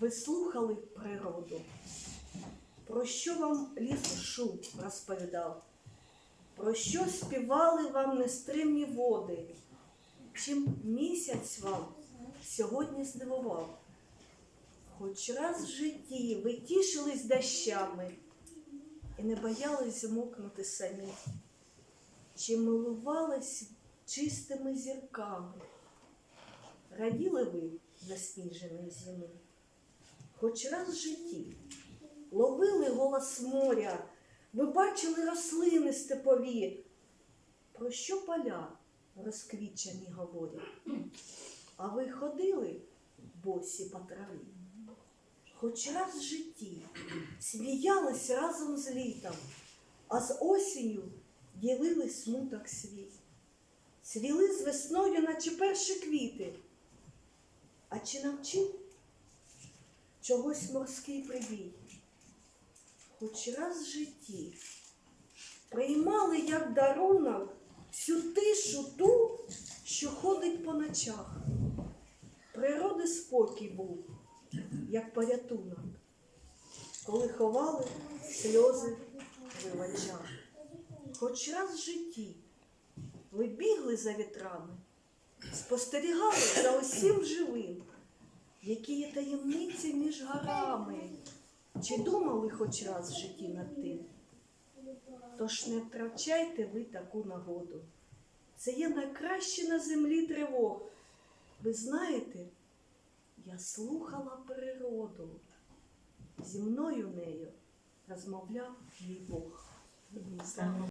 Ви слухали природу? Про що вам ліс шум розповідав? Про що співали вам нестримні води? Чим місяць вам сьогодні здивував? Хоч раз в житті ви тішились дощами і не боялись змокнути самі, чи милувались чистими зірками, раділи ви засніженої зими, хоч раз в житті ловили голос моря, ви бачили рослини степові, про що поля розквічені говорять, а ви ходили босі по траві. Хоч раз в житті сміялись разом з літом, а з осінню ділили смуток свій. Цвіли з весною, наче перші квіти. А чи навчив чогось морський прибій? Хоч раз в житті приймали як дарунок всю тишу ту, що ходить по ночах. Природи спокій був, як порятунок, коли ховали сльози в очах. Хоч раз в житті ви бігли за вітрами, спостерігали за усім живим, які є таємниці між горами. Чи думали хоч раз в житті над тим? Тож не втрачайте ви таку нагоду. Це є найкраще на землі тривог. Ви знаєте, я слухала природу. Зі мною нею розмовляв мій Бог.